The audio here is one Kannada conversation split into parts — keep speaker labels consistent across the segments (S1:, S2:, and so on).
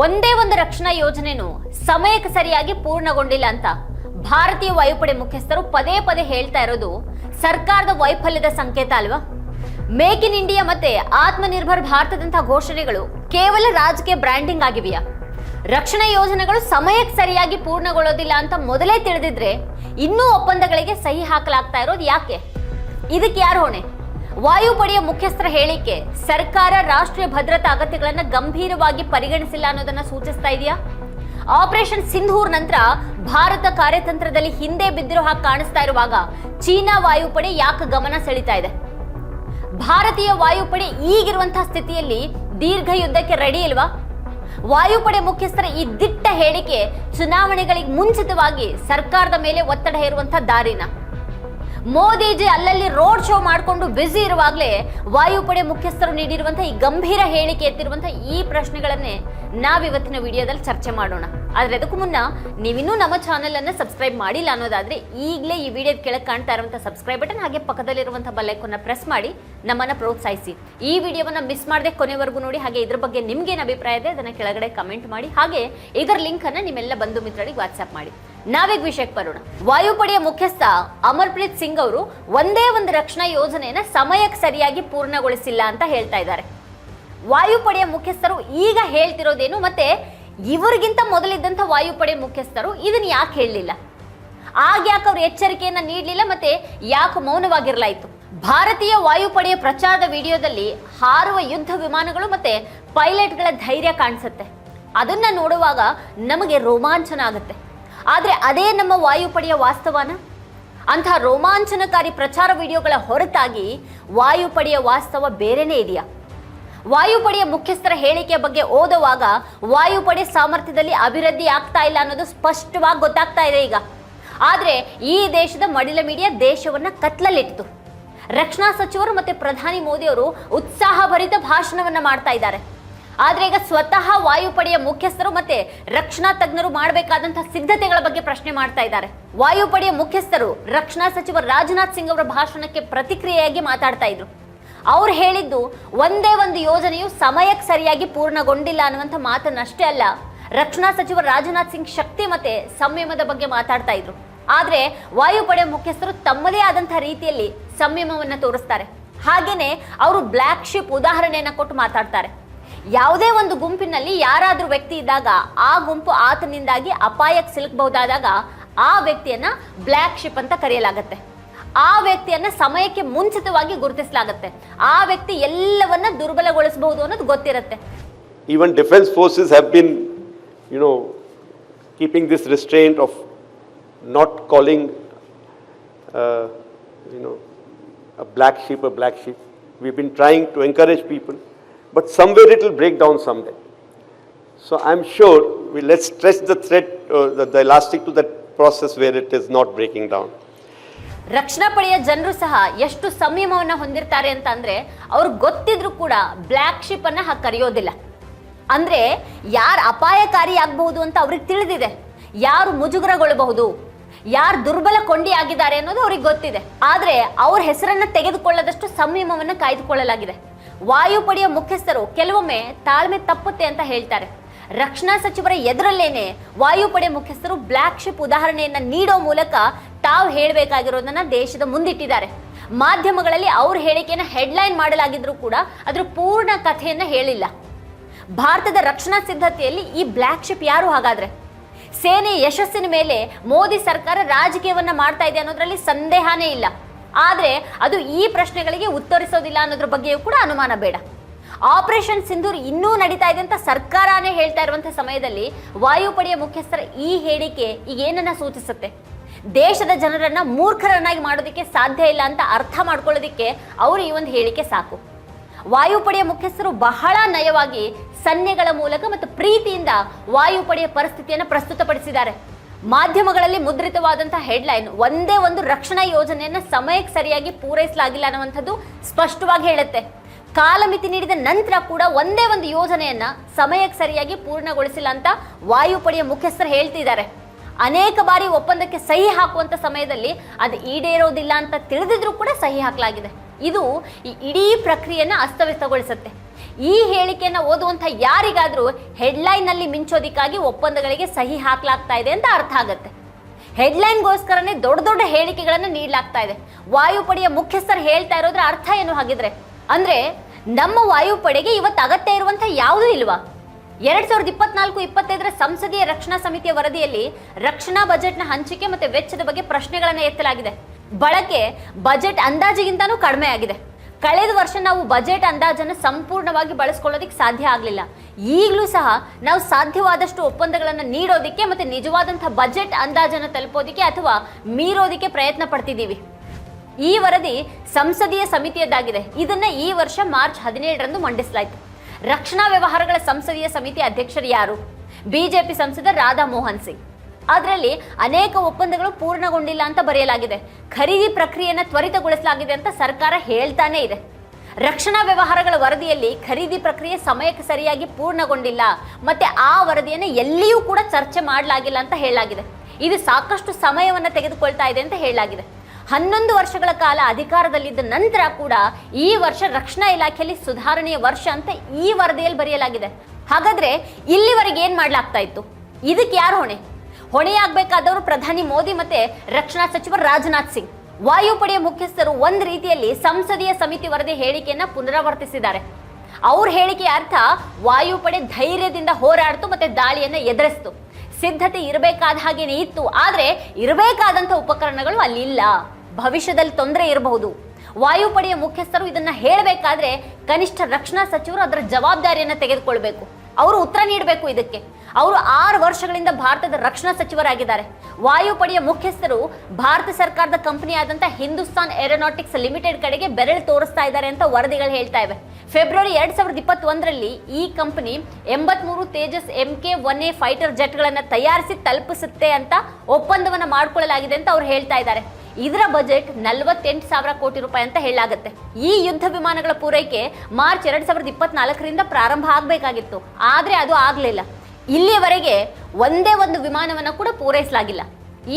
S1: ಒಂದೇ ಒಂದು ರಕ್ಷಣಾ ಯೋಜನೆನೂ ಸಮಯಕ್ಕೆ ಸರಿಯಾಗಿ ಪೂರ್ಣಗೊಂಡಿಲ್ಲ ಅಂತ ಭಾರತೀಯ ವಾಯುಪಡೆ ಮುಖ್ಯಸ್ಥರು ಪದೇ ಪದೇ ಹೇಳ್ತಾ ಇರೋದು ಸರ್ಕಾರದ ವೈಫಲ್ಯದ ಸಂಕೇತ ಅಲ್ವಾ? ಮೇಕ್ ಇನ್ ಇಂಡಿಯಾ ಮತ್ತೆ ಆತ್ಮನಿರ್ಭರ್ ಭಾರತದಂತಹ ಘೋಷಣೆಗಳು ಕೇವಲ ರಾಜಕೀಯ ಬ್ರ್ಯಾಂಡಿಂಗ್ ಆಗಿವೆಯಾ? ರಕ್ಷಣಾ ಯೋಜನೆಗಳು ಸಮಯಕ್ಕೆ ಸರಿಯಾಗಿ ಪೂರ್ಣಗೊಳ್ಳೋದಿಲ್ಲ ಅಂತ ಮೊದಲೇ ತಿಳಿದಿದ್ರೆ ಇನ್ನೂ ಒಪ್ಪಂದಗಳಿಗೆ ಸಹಿ ಹಾಕಲಾಗ್ತಾ ಇರೋದು ಯಾಕೆ? ಇದಕ್ಕೆ ಯಾರು ಹೊಣೆ? ವಾಯುಪಡೆಯ ಮುಖ್ಯಸ್ಥರ ಹೇಳಿಕೆ, ಸರ್ಕಾರ ರಾಷ್ಟ್ರೀಯ ಭದ್ರತಾ ಅಗತ್ಯಗಳನ್ನು ಗಂಭೀರವಾಗಿ ಪರಿಗಣಿಸಿಲ್ಲ ಅನ್ನೋದನ್ನ ಸೂಚಿಸ್ತಾ ಇದೆಯಾ? ಆಪರೇಷನ್ ಸಿಂಧೂರ್ ನಂತರ ಭಾರತ ಕಾರ್ಯತಂತ್ರದಲ್ಲಿ ಹಿಂದೆ ಬಿದ್ದಿರೋ ಹಾಗೆ ಕಾಣಿಸ್ತಾ ಇರುವಾಗ ಚೀನಾ ವಾಯುಪಡೆ ಯಾಕೆ ಗಮನ ಸೆಳೀತಾ ಇದೆ? ಭಾರತೀಯ ವಾಯುಪಡೆ ಈಗಿರುವಂತಹ ಸ್ಥಿತಿಯಲ್ಲಿ ದೀರ್ಘ ಯುದ್ಧಕ್ಕೆ ರೆಡಿ ಇಲ್ವಾ? ವಾಯುಪಡೆ ಮುಖ್ಯಸ್ಥರ ಈ ದಿಟ್ಟ ಹೇಳಿಕೆ ಚುನಾವಣೆಗಳಿಗೆ ಮುಂಚಿತವಾಗಿ ಸರ್ಕಾರದ ಮೇಲೆ ಒತ್ತಡ ಹೇರುವಂತಹ ದಾರಿನ? ಮೋದಿಜಿ ಅಲ್ಲಲ್ಲಿ ರೋಡ್ ಶೋ ಮಾಡಿಕೊಂಡು ಬ್ಯುಸಿ ಇರುವಾಗಲೇ ವಾಯುಪಡೆ ಮುಖ್ಯಸ್ಥರು ನೀಡಿರುವಂತಹ ಈ ಗಂಭೀರ ಹೇಳಿಕೆ ಎತ್ತಿರುವಂತಹ ಈ ಪ್ರಶ್ನೆಗಳನ್ನೇ ನಾವಿವತ್ತಿನ ವಿಡಿಯೋದಲ್ಲಿ ಚರ್ಚೆ ಮಾಡೋಣ. ಆದರೆ ಅದಕ್ಕೂ ಮುನ್ನ ನೀವಿನ್ನೂ ನಮ್ಮ ಚಾನೆಲ್ ಅನ್ನ ಸಬ್ಸ್ಕ್ರೈಬ್ ಮಾಡಿಲ್ಲ ಅನ್ನೋದಾದ್ರೆ ಈಗಲೇ ಈ ವಿಡಿಯೋದ ಕೆಳಗೆ ಕಾಣ್ತಾ ಇರುವಂಥ ಸಬ್ಸ್ಕ್ರೈಬ್ ಬಟನ್ ಹಾಗೆ ಪಕ್ಕದಲ್ಲಿರುವಂಥ ಬಲೈಕನ್ನು ಪ್ರೆಸ್ ಮಾಡಿ ನಮ್ಮನ್ನು ಪ್ರೋತ್ಸಾಹಿಸಿ. ಈ ವಿಡಿಯೋವನ್ನು ಮಿಸ್ ಮಾಡದೆ ಕೊನೆವರೆಗೂ ನೋಡಿ, ಹಾಗೆ ಇದ್ರ ಬಗ್ಗೆ ನಿಮ್ಗೇನು ಅಭಿಪ್ರಾಯ ಇದೆ ಅದನ್ನು ಕೆಳಗಡೆ ಕಮೆಂಟ್ ಮಾಡಿ, ಹಾಗೆ ಇದರ ಲಿಂಕ್ ಅನ್ನ ನಿಮ್ಮೆಲ್ಲ ಬಂಧು ಮಿತ್ರರಿಗೆ ವಾಟ್ಸಪ್ ಮಾಡಿ. ನಾವೀಗ ವಿಷಯಕ್ಕೆ ಬರೋಣ. ವಾಯುಪಡೆಯ ಮುಖ್ಯಸ್ಥ ಅಮರ್ಪ್ರೀತ್ ಸಿಂಗ್ ಅವರು ಒಂದೇ ಒಂದು ರಕ್ಷಣಾ ಯೋಜನೆಯನ್ನ ಸಮಯಕ್ಕೆ ಸರಿಯಾಗಿ ಪೂರ್ಣಗೊಳಿಸಿಲ್ಲ ಅಂತ ಹೇಳ್ತಾ ಇದ್ದಾರೆ. ವಾಯುಪಡೆಯ ಮುಖ್ಯಸ್ಥರು ಈಗ ಹೇಳ್ತಿರೋದೇನು ಮತ್ತೆ ಇವರಿಗಿಂತ ಮೊದಲಿದ್ದಂಥ ವಾಯುಪಡೆ ಮುಖ್ಯಸ್ಥರು ಇದನ್ನ ಯಾಕೆ ಹೇಳಲಿಲ್ಲ? ಆಗ ಯಾಕೆ ಅವರು ಎಚ್ಚರಿಕೆಯನ್ನ ನೀಡಲಿಲ್ಲ ಮತ್ತೆ ಯಾಕೆ ಮೌನವಾಗಿರ್ಲಾಯ್ತು? ಭಾರತೀಯ ವಾಯುಪಡೆಯ ಪ್ರಚಾರದ ವಿಡಿಯೋದಲ್ಲಿ ಹಾರುವ ಯುದ್ಧ ವಿಮಾನಗಳು ಮತ್ತೆ ಪೈಲಟ್ಗಳ ಧೈರ್ಯ ಕಾಣಿಸುತ್ತೆ. ಅದನ್ನ ನೋಡುವಾಗ ನಮಗೆ ರೋಮಾಂಚನ ಆಗುತ್ತೆ. ಆದ್ರೆ ಅದೇ ನಮ್ಮ ವಾಯುಪಡೆಯ ವಾಸ್ತವನ? ಅಂತಹ ರೋಮಾಂಚನಕಾರಿ ಪ್ರಚಾರ ವಿಡಿಯೋಗಳ ಹೊರತಾಗಿ ವಾಯುಪಡೆಯ ವಾಸ್ತವ ಬೇರೆನೇ ಇದೆಯಾ? ವಾಯುಪಡೆಯ ಮುಖ್ಯಸ್ಥರ ಹೇಳಿಕೆಯ ಬಗ್ಗೆ ಓದುವಾಗ ವಾಯುಪಡೆ ಸಾಮರ್ಥ್ಯದಲ್ಲಿ ಅಭಿವೃದ್ಧಿ ಆಗ್ತಾ ಇಲ್ಲ ಅನ್ನೋದು ಸ್ಪಷ್ಟವಾಗಿ ಗೊತ್ತಾಗ್ತಾ ಇದೆ ಈಗ. ಆದರೆ ಈ ದೇಶದ ಮಡಿಲ ಮೀಡಿಯಾ ದೇಶವನ್ನು ಕತ್ಲಲ್ಲಿಟ್ಟಿತು. ರಕ್ಷಣಾ ಸಚಿವರು ಮತ್ತು ಪ್ರಧಾನಿ ಮೋದಿಯವರು ಉತ್ಸಾಹಭರಿತ ಭಾಷಣವನ್ನು ಮಾಡ್ತಾ ಇದ್ದಾರೆ. ಆದ್ರೆ ಈಗ ಸ್ವತಃ ವಾಯುಪಡೆಯ ಮುಖ್ಯಸ್ಥರು ಮತ್ತೆ ರಕ್ಷಣಾ ತಜ್ಞರು ಮಾಡಬೇಕಾದಂತಹ ಸಿದ್ಧತೆಗಳ ಬಗ್ಗೆ ಪ್ರಶ್ನೆ ಮಾಡ್ತಾ ಇದ್ದಾರೆ. ವಾಯುಪಡೆಯ ಮುಖ್ಯಸ್ಥರು ರಕ್ಷಣಾ ಸಚಿವ ರಾಜನಾಥ್ ಸಿಂಗ್ ಅವರ ಭಾಷಣಕ್ಕೆ ಪ್ರತಿಕ್ರಿಯೆಯಾಗಿ ಮಾತಾಡ್ತಾ ಇದ್ರು. ಅವ್ರು ಹೇಳಿದ್ದು, ಒಂದೇ ಒಂದು ಯೋಜನೆಯು ಸಮಯಕ್ಕೆ ಸರಿಯಾಗಿ ಪೂರ್ಣಗೊಂಡಿಲ್ಲ ಅನ್ನುವಂಥ ಮಾತನ್ನಷ್ಟೇ ಅಲ್ಲ, ರಕ್ಷಣಾ ಸಚಿವ ರಾಜನಾಥ್ ಸಿಂಗ್ ಶಕ್ತಿ ಮತ್ತೆ ಸಂಯಮದ ಬಗ್ಗೆ ಮಾತಾಡ್ತಾ ಇದ್ರು. ಆದ್ರೆ ವಾಯುಪಡೆ ಮುಖ್ಯಸ್ಥರು ತಮ್ಮದೇ ಆದಂತಹ ರೀತಿಯಲ್ಲಿ ಸಂಯಮವನ್ನು ತೋರಿಸ್ತಾರೆ. ಹಾಗೇನೆ, ಅವರು ಬ್ಲ್ಯಾಕ್ ಶಿಪ್ ಉದಾಹರಣೆಯನ್ನು ಕೊಟ್ಟು ಮಾತಾಡ್ತಾರೆ. ಯಾವುದೇ ಒಂದು ಗುಂಪಿನಲ್ಲಿ ಯಾರಾದರೂ ವ್ಯಕ್ತಿ ಇದ್ದಾಗ ಆ ಗುಂಪು ಆತನಿಂದಾಗಿ ಅಪಾಯಕ್ಕೆ ಸಿಲುಕಬಹುದಾದಾಗ ಆ ವ್ಯಕ್ತಿಯನ್ನ ಬ್ಲ್ಯಾಕ್ ಶಿಪ್ ಅಂತ ಕರೆಯಲಾಗತ್ತೆ. ಆ ವ್ಯಕ್ತಿಯನ್ನ ಸಮಯಕ್ಕೆ ಮುಂಚಿತವಾಗಿ ಗುರುತಿಸಲಾಗತ್ತೆ. ಆ ವ್ಯಕ್ತಿ ಎಲ್ಲವನ್ನ ದುರ್ಬಲಗೊಳಿಸಬಹುದು ಅನ್ನೋದು ಗೊತ್ತಿರುತ್ತೆ.
S2: Even defence forces have been you know keeping this restraint of not calling you know black sheep black sheep we been trying to encourage people but somewhere it will break down someday. So I'm sure we let's stretch the thread, uh, the, the elastic to that process where it is not breaking down.
S1: ರಕ್ಷಣಾ ಪಡೆಯ ಜನರು ಸಹ ಎಷ್ಟು ಸಂಯಮವನ್ನ ಹೊಂದಿರ್ತಾರೆ ಅಂತ ಅಂದ್ರೆ ಅವ್ರು ಗೊತ್ತಿದ್ರು ಕೂಡ ಬ್ಲ್ಯಾಕ್ ಶಿಪ್ ಅನ್ನ ಕರೆಯೋದಿಲ್ಲ ಅಂದ್ರೆ ಯಾರು ಅಪಾಯಕಾರಿ ಆಗಬಹುದು ಅಂತ ಅವ್ರಿಗೆ ತಿಳಿದಿದೆ ಯಾರು ಮುಜುಗರಗೊಳ್ಳಬಹುದು ಯಾರು ದುರ್ಬಲ ಕೊಂಡಿ ಆಗಿದ್ದಾರೆ ಅನ್ನೋದು ಅವ್ರಿಗೆ ಗೊತ್ತಿದೆ ಆದ್ರೆ ಅವ್ರ ಹೆಸರನ್ನ ತೆಗೆದುಕೊಳ್ಳದಷ್ಟು ಸಂಯಮವನ್ನ ಕಾಯ್ದುಕೊಳ್ಳಲಾಗಿದೆ ವಾಯುಪಡೆಯ ಮುಖ್ಯಸ್ಥರು ಕೆಲವೊಮ್ಮೆ ತಾಳ್ಮೆ ತಪ್ಪುತ್ತೆ ಅಂತ ಹೇಳ್ತಾರೆ. ರಕ್ಷಣಾ ಸಚಿವರ ಎದುರಲ್ಲೇನೆ ವಾಯುಪಡೆ ಮುಖ್ಯಸ್ಥರು ಬ್ಲ್ಯಾಕ್ ಶಿಪ್ ಉದಾಹರಣೆಯನ್ನ ನೀಡೋ ಮೂಲಕ ತಾವು ಹೇಳಬೇಕಾಗಿರೋದನ್ನ ದೇಶದ ಮುಂದಿಟ್ಟಿದ್ದಾರೆ. ಮಾಧ್ಯಮಗಳಲ್ಲಿ ಅವ್ರ ಹೇಳಿಕೆಯನ್ನ ಹೆಡ್ಲೈನ್ ಮಾಡಲಾಗಿದ್ರೂ ಕೂಡ ಅದ್ರ ಪೂರ್ಣ ಕಥೆಯನ್ನ ಹೇಳಿಲ್ಲ. ಭಾರತದ ರಕ್ಷಣಾ ಸಿದ್ಧತೆಯಲ್ಲಿ ಈ ಬ್ಲ್ಯಾಕ್ ಶಿಪ್ ಯಾರು ಹಾಗಾದ್ರೆ? ಸೇನೆ ಯಶಸ್ಸಿನ ಮೇಲೆ ಮೋದಿ ಸರ್ಕಾರ ರಾಜಕೀಯವನ್ನ ಮಾಡ್ತಾ ಇದೆ ಅನ್ನೋದ್ರಲ್ಲಿ ಸಂದೇಹನೇ ಇಲ್ಲ. ಆದ್ರೆ ಅದು ಈ ಪ್ರಶ್ನೆಗಳಿಗೆ ಉತ್ತರಿಸೋದಿಲ್ಲ ಅನ್ನೋದ್ರ ಬಗ್ಗೆಯೂ ಕೂಡ ಅನುಮಾನ ಬೇಡ. ಆಪರೇಷನ್ ಸಿಂಧೂರ್ ಇನ್ನೂ ನಡೀತಾ ಇದೆ ಅಂತ ಸರ್ಕಾರನೇ ಹೇಳ್ತಾ ಇರುವಂತಹ ಸಮಯದಲ್ಲಿ ವಾಯುಪಡೆಯ ಮುಖ್ಯಸ್ಥರ ಈ ಹೇಳಿಕೆ ಈಗ ಏನನ್ನ ಸೂಚಿಸುತ್ತೆ? ದೇಶದ ಜನರನ್ನ ಮೂರ್ಖರನ್ನಾಗಿ ಮಾಡೋದಕ್ಕೆ ಸಾಧ್ಯ ಇಲ್ಲ ಅಂತ ಅರ್ಥ ಮಾಡ್ಕೊಳ್ಳೋದಿಕ್ಕೆ ಅವರು ಈ ಒಂದು ಹೇಳಿಕೆ ಸಾಕು. ವಾಯುಪಡೆಯ ಮುಖ್ಯಸ್ಥರು ಬಹಳ ನಯವಾಗಿ ಸನ್ನೆಗಳ ಮೂಲಕ ಮತ್ತು ಪ್ರೀತಿಯಿಂದ ವಾಯುಪಡೆಯ ಪರಿಸ್ಥಿತಿಯನ್ನು ಪ್ರಸ್ತುತಪಡಿಸಿದ್ದಾರೆ. ಮಾಧ್ಯಮಗಳಲ್ಲಿ ಮುದ್ರಿತವಾದಂತಹ ಹೆಡ್ಲೈನ್ ಒಂದೇ ಒಂದು ರಕ್ಷಣಾ ಯೋಜನೆಯನ್ನ ಸಮಯಕ್ಕೆ ಸರಿಯಾಗಿ ಪೂರೈಸಲಾಗಿಲ್ಲ ಅನ್ನುವಂಥದ್ದು ಸ್ಪಷ್ಟವಾಗಿ ಹೇಳುತ್ತೆ. ಕಾಲಮಿತಿ ನೀಡಿದ ನಂತರ ಕೂಡ ಒಂದೇ ಒಂದು ಯೋಜನೆಯನ್ನ ಸಮಯಕ್ಕೆ ಸರಿಯಾಗಿ ಪೂರ್ಣಗೊಳಿಸಿಲ್ಲ ಅಂತ ವಾಯುಪಡೆಯ ಮುಖ್ಯಸ್ಥರು ಹೇಳ್ತಿದ್ದಾರೆ. ಅನೇಕ ಬಾರಿ ಒಪ್ಪಂದಕ್ಕೆ ಸಹಿ ಹಾಕುವಂತ ಸಮಯದಲ್ಲಿ ಅದು ಈಡೇರೋದಿಲ್ಲ ಅಂತ ತಿಳಿದಿದ್ರೂ ಕೂಡ ಸಹಿ ಹಾಕಲಾಗಿದೆ. ಇದು ಈ ಇಡೀ ಪ್ರಕ್ರಿಯೆಯನ್ನು ಅಸ್ತವ್ಯಸ್ತಗೊಳಿಸುತ್ತೆ. ಈ ಹೇಳಿಕೆಯನ್ನು ಓದುವಂಥ ಯಾರಿಗಾದರೂ ಹೆಡ್ಲೈನ್ನಲ್ಲಿ ಮಿಂಚೋದಿಕ್ಕಾಗಿ ಒಪ್ಪಂದಗಳಿಗೆ ಸಹಿ ಹಾಕಲಾಗ್ತಾ ಇದೆ ಅಂತ ಅರ್ಥ ಆಗುತ್ತೆ. ಹೆಡ್ಲೈನ್ಗೋಸ್ಕರನೇ ದೊಡ್ಡ ದೊಡ್ಡ ಹೇಳಿಕೆಗಳನ್ನು ನೀಡಲಾಗ್ತಾ ಇದೆ. ವಾಯುಪಡೆಯ ಮುಖ್ಯಸ್ಥರು ಹೇಳ್ತಾ ಇರೋದ್ರ ಅರ್ಥ ಏನು ಹಾಗಿದ್ರೆ? ಅಂದರೆ ನಮ್ಮ ವಾಯುಪಡೆಗೆ ಇವತ್ತು ಅಗತ್ಯ ಇರುವಂಥ ಯಾವುದೂ ಇಲ್ವಾ? ಎರಡ್ ಸಾವಿರದ ಇಪ್ಪತ್ನಾಲ್ಕು, ಇಪ್ಪತ್ತೈದರ ಸಂಸದೀಯ ರಕ್ಷಣಾ ಸಮಿತಿಯ ವರದಿಯಲ್ಲಿ ರಕ್ಷಣಾ ಬಜೆಟ್ನ ಹಂಚಿಕೆ ಮತ್ತೆ ವೆಚ್ಚದ ಬಗ್ಗೆ ಪ್ರಶ್ನೆಗಳನ್ನು ಎತ್ತಲಾಗಿದೆ. ಬಳಕೆ ಬಜೆಟ್ ಅಂದಾಜಿಗಿಂತನೂ ಕಡಿಮೆ ಆಗಿದೆ. ಕಳೆದ ವರ್ಷ ನಾವು ಬಜೆಟ್ ಅಂದಾಜನ್ನು ಸಂಪೂರ್ಣವಾಗಿ ಬಳಸ್ಕೊಳ್ಳೋದಕ್ಕೆ ಸಾಧ್ಯ ಆಗಲಿಲ್ಲ. ಈಗಲೂ ಸಹ ನಾವು ಸಾಧ್ಯವಾದಷ್ಟು ಒಪ್ಪಂದಗಳನ್ನು ನೀಡೋದಕ್ಕೆ ಮತ್ತು ನಿಜವಾದಂಥ ಬಜೆಟ್ ಅಂದಾಜನ್ನು ತಲುಪೋದಕ್ಕೆ ಅಥವಾ ಮೀರೋದಕ್ಕೆ ಪ್ರಯತ್ನ ಪಡ್ತಿದ್ದೀವಿ. ಈ ವರದಿ ಸಂಸದೀಯ ಸಮಿತಿಯದ್ದಾಗಿದೆ. ಇದನ್ನು ಈ ವರ್ಷ ಮಾರ್ಚ್ ಹದಿನೇಳರಂದು ಮಂಡಿಸಲಾಯಿತು. ರಕ್ಷಣಾ ವ್ಯವಹಾರಗಳ ಸಂಸದೀಯ ಸಮಿತಿ ಅಧ್ಯಕ್ಷರು ಯಾರು? ಬಿಜೆಪಿ ಸಂಸದ ರಾಧಾ ಮೋಹನ್ ಸಿಂಗ್. ಅದರಲ್ಲಿ ಅನೇಕ ಒಪ್ಪಂದಗಳು ಪೂರ್ಣಗೊಂಡಿಲ್ಲ ಅಂತ ಬರೆಯಲಾಗಿದೆ. ಖರೀದಿ ಪ್ರಕ್ರಿಯೆಯನ್ನು ತ್ವರಿತಗೊಳಿಸಲಾಗಿದೆ ಅಂತ ಸರ್ಕಾರ ಹೇಳ್ತಾನೆ ಇದೆ. ರಕ್ಷಣಾ ವ್ಯವಹಾರಗಳ ವರದಿಯಲ್ಲಿ ಖರೀದಿ ಪ್ರಕ್ರಿಯೆ ಸಮಯಕ್ಕೆ ಸರಿಯಾಗಿ ಪೂರ್ಣಗೊಂಡಿಲ್ಲ. ಮತ್ತೆ ಆ ವರದಿಯನ್ನು ಎಲ್ಲಿಯೂ ಕೂಡ ಚರ್ಚೆ ಮಾಡಲಾಗಿಲ್ಲ ಅಂತ ಹೇಳಲಾಗಿದೆ. ಇದು ಸಾಕಷ್ಟು ಸಮಯವನ್ನು ತೆಗೆದುಕೊಳ್ತಾ ಇದೆ ಅಂತ ಹೇಳಲಾಗಿದೆ. ಹನ್ನೊಂದು ವರ್ಷಗಳ ಕಾಲ ಅಧಿಕಾರದಲ್ಲಿದ್ದ ನಂತರ ಕೂಡ ಈ ವರ್ಷ ರಕ್ಷಣಾ ಇಲಾಖೆಯಲ್ಲಿ ಸುಧಾರಣೆಯ ವರ್ಷ ಅಂತ ಈ ವರದಿಯಲ್ಲಿ ಬರೆಯಲಾಗಿದೆ. ಹಾಗಾದ್ರೆ ಇಲ್ಲಿವರೆಗೆ ಏನ್ ಮಾಡ್ಲಾಗ್ತಾ ಇತ್ತು? ಇದಕ್ಕೆ ಯಾರು ಹೊಣೆ? ಹೊಣೆಯಾಗಬೇಕಾದವರು ಪ್ರಧಾನಿ ಮೋದಿ ಮತ್ತೆ ರಕ್ಷಣಾ ಸಚಿವ ರಾಜನಾಥ್ ಸಿಂಗ್. ವಾಯುಪಡೆಯ ಮುಖ್ಯಸ್ಥರು ಒಂದು ರೀತಿಯಲ್ಲಿ ಸಂಸದೀಯ ಸಮಿತಿ ವರದಿ ಹೇಳಿಕೆಯನ್ನ ಪುನರಾವರ್ತಿಸಿದ್ದಾರೆ. ಅವ್ರ ಹೇಳಿಕೆಯ ಅರ್ಥ ವಾಯುಪಡೆ ಧೈರ್ಯದಿಂದ ಹೋರಾಡ್ತು ಮತ್ತೆ ದಾಳಿಯನ್ನ ಎದುರಿಸ್ತು. ಸಿದ್ಧತೆ ಇರಬೇಕಾದ ಹಾಗೇನೆ ಇತ್ತು, ಆದ್ರೆ ಇರಬೇಕಾದಂತ ಉಪಕರಣಗಳು ಅಲ್ಲಿ ಇಲ್ಲ ಭವಿಷ್ಯದಲ್ಲಿ ತೊಂದರೆ ಇರಬಹುದು. ವಾಯುಪಡೆಯ ಮುಖ್ಯಸ್ಥರು ಇದನ್ನ ಹೇಳಬೇಕಾದ್ರೆ ಕನಿಷ್ಠ ರಕ್ಷಣಾ ಸಚಿವರು ಅದರ ಜವಾಬ್ದಾರಿಯನ್ನು ತೆಗೆದುಕೊಳ್ಬೇಕು. ಅವರು ಉತ್ತರ ನೀಡಬೇಕು ಇದಕ್ಕೆ. ಅವರು ಆರು ವರ್ಷಗಳಿಂದ ಭಾರತದ ರಕ್ಷಣಾ ಸಚಿವರಾಗಿದ್ದಾರೆ. ವಾಯುಪಡೆಯ ಮುಖ್ಯಸ್ಥರು ಭಾರತ ಸರ್ಕಾರದ ಕಂಪನಿ ಆದಂತ ಹಿಂದೂಸ್ತಾನ್ ಏರೋನಾಟಿಕ್ಸ್ ಲಿಮಿಟೆಡ್ ಕಡೆಗೆ ಬೆರಳು ತೋರಿಸ್ತಾ ಇದ್ದಾರೆ ಅಂತ ವರದಿಗಳು ಹೇಳ್ತಾ ಇವೆ. ಫೆಬ್ರವರಿ ಎರಡ್ ಸಾವಿರದ ಇಪ್ಪತ್ತೊಂದರಲ್ಲಿ ಈ ಕಂಪನಿ ಎಂಬತ್ಮೂರು Tejas M K one A fighter ಜೆಟ್ಗಳನ್ನು ತಯಾರಿಸಿ ತಲುಪಿಸುತ್ತೆ ಅಂತ ಒಪ್ಪಂದವನ್ನ ಮಾಡಿಕೊಳ್ಳಲಾಗಿದೆ ಅಂತ ಅವ್ರು ಹೇಳ್ತಾ ಇದ್ದಾರೆ. ಇದರ ಬಜೆಟ್ ನಲವತ್ತೆಂಟು ಸಾವಿರ ಕೋಟಿ ರೂಪಾಯಿ ಅಂತ ಹೇಳಲಾಗುತ್ತೆ. ಈ ಯುದ್ಧ ವಿಮಾನಗಳ ಪೂರೈಕೆ ಮಾರ್ಚ್ ಎರಡು ಸಾವಿರದ ಇಪ್ಪತ್ನಾಲ್ಕರಿಂದ ಪ್ರಾರಂಭ ಆಗಬೇಕಾಗಿತ್ತು. ಆದರೆ ಅದು ಆಗಲಿಲ್ಲ. ಇಲ್ಲಿಯವರೆಗೆ ಒಂದೇ ಒಂದು ವಿಮಾನವನ್ನು ಕೂಡ ಪೂರೈಸಲಾಗಿಲ್ಲ.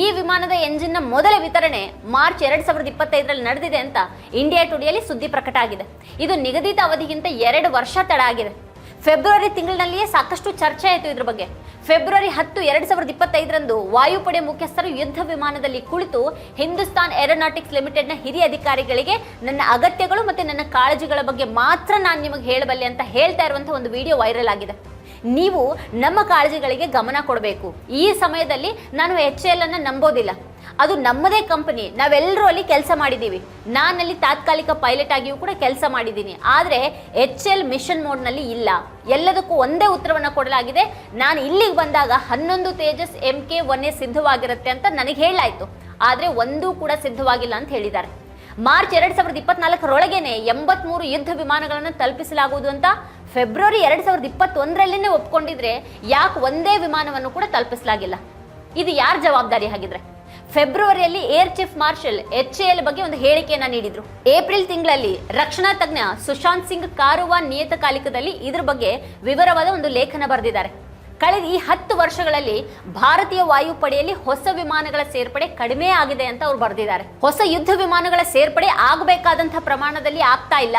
S1: ಈ ವಿಮಾನದ ಎಂಜಿನ್ನ ಮೊದಲ ವಿತರಣೆ ಮಾರ್ಚ್ ಎರಡು ಸಾವಿರದ ಇಪ್ಪತ್ತೈದರಲ್ಲಿ ನಡೆದಿದೆ ಅಂತ ಇಂಡಿಯಾ ಟುಡೇಯಲ್ಲಿ ಸುದ್ದಿ ಪ್ರಕಟ ಆಗಿದೆ. ಇದು ನಿಗದಿತ ಅವಧಿಗಿಂತ ಎರಡು ವರ್ಷ ತಡ ಆಗಿದೆ. ಫೆಬ್ರವರಿ ತಿಂಗಳಿನಲ್ಲಿಯೇ ಸಾಕಷ್ಟು ಚರ್ಚೆ ಆಯಿತು ಇದ್ರ ಬಗ್ಗೆ. ಫೆಬ್ರವರಿ ಹತ್ತು, ಎರಡ್ ಸಾವಿರದ ಇಪ್ಪತ್ತೈದರಂದು ವಾಯುಪಡೆ ಮುಖ್ಯಸ್ಥರು ಯುದ್ಧ ವಿಮಾನದಲ್ಲಿ ಕುಳಿತು ಹಿಂದೂಸ್ತಾನ್ ಏರೋನಾಟಿಕ್ಸ್ ಲಿಮಿಟೆಡ್ನ ಹಿರಿಯ ಅಧಿಕಾರಿಗಳಿಗೆ ನನ್ನ ಅಗತ್ಯಗಳು ಮತ್ತು ನನ್ನ ಕಾಳಜಿಗಳ ಬಗ್ಗೆ ಮಾತ್ರ ನಾನು ನಿಮಗೆ ಹೇಳಬಲ್ಲೆ ಅಂತ ಹೇಳ್ತಾ ಇರುವಂತಹ ಒಂದು ವಿಡಿಯೋ ವೈರಲ್ ಆಗಿದೆ. ನೀವು ನಮ್ಮ ಕಾಳಜಿಗಳಿಗೆ ಗಮನ ಕೊಡಬೇಕು. ಈ ಸಮಯದಲ್ಲಿ ನಾನು ಎಚ್ ಎಲ್ ಅನ್ನು ನಂಬೋದಿಲ್ಲ. ಅದು ನಮ್ಮದೇ ಕಂಪನಿ ನಾವೆಲ್ಲರೂ ಅಲ್ಲಿ ಕೆಲಸ ಮಾಡಿದ್ದೀವಿ ನಾನಲ್ಲಿ ತಾತ್ಕಾಲಿಕ ಪೈಲಟ್ ಆಗಿಯೂ ಕೂಡ ಕೆಲಸ ಮಾಡಿದ್ದೀನಿ ಆದರೆ ಎಚ್ ಎಲ್ ಮಿಷನ್ ಮೋಡ್ನಲ್ಲಿ ಇಲ್ಲ. ಎಲ್ಲದಕ್ಕೂ ಒಂದೇ ಉತ್ತರವನ್ನು ಕೊಡಲಾಗಿದೆ. ನಾನು ಇಲ್ಲಿಗೆ ಬಂದಾಗ ಹನ್ನೊಂದು Tejas M K one A ಸಿದ್ಧವಾಗಿರುತ್ತೆ ಅಂತ ನನಗೆ ಹೇಳಾಯಿತು. ಆದರೆ ಒಂದೂ ಕೂಡ ಸಿದ್ಧವಾಗಿಲ್ಲ ಅಂತ ಹೇಳಿದ್ದಾರೆ. ಮಾರ್ಚ್ ಎರಡು ಸಾವಿರದ ಇಪ್ಪತ್ನಾಲ್ಕರೊಳಗೇನೆ ಎಂಬತ್ಮೂರು ಯುದ್ಧ ವಿಮಾನಗಳನ್ನು ತಲುಪಿಸಲಾಗುವುದು ಅಂತ ಫೆಬ್ರವರಿ ಎರಡು ಸಾವಿರದ ಇಪ್ಪತ್ತೊಂದರಲ್ಲೇ ಒಪ್ಕೊಂಡಿದ್ರೆ ಯಾಕೆ ಒಂದೇ ವಿಮಾನವನ್ನು ಕೂಡ ತಲುಪಿಸಲಾಗಿಲ್ಲ. ಇದು ಯಾರ ಜವಾಬ್ದಾರಿ ಹಾಗಿದ್ರೆ? ಫೆಬ್ರವರಿಯಲ್ಲಿ air chief marshal H L ಬಗ್ಗೆ ಒಂದು ಹೇಳಿಕೆಯನ್ನ ನೀಡಿದ್ರು. ಏಪ್ರಿಲ್ ತಿಂಗಳಲ್ಲಿ ರಕ್ಷಣಾ ತಜ್ಞ ಸುಶಾಂತ್ ಸಿಂಗ್ ಕಾರುವ ನಿಯತಕಾಲಿಕದಲ್ಲಿ ಇದ್ರ ಬಗ್ಗೆ ವಿವರವಾದ ಒಂದು ಲೇಖನ ಬರೆದಿದ್ದಾರೆ. ಕಳೆದ ಈ ಹತ್ತು ವರ್ಷಗಳಲ್ಲಿ ಭಾರತೀಯ ವಾಯುಪಡೆಯಲ್ಲಿ ಹೊಸ ವಿಮಾನಗಳ ಸೇರ್ಪಡೆ ಕಡಿಮೆ ಆಗಿದೆ ಅಂತ ಅವ್ರು ಬರೆದಿದ್ದಾರೆ. ಹೊಸ ಯುದ್ಧ ವಿಮಾನಗಳ ಸೇರ್ಪಡೆ ಆಗಬೇಕಾದಂತಹ ಪ್ರಮಾಣದಲ್ಲಿ ಆಗ್ತಾ ಇಲ್ಲ.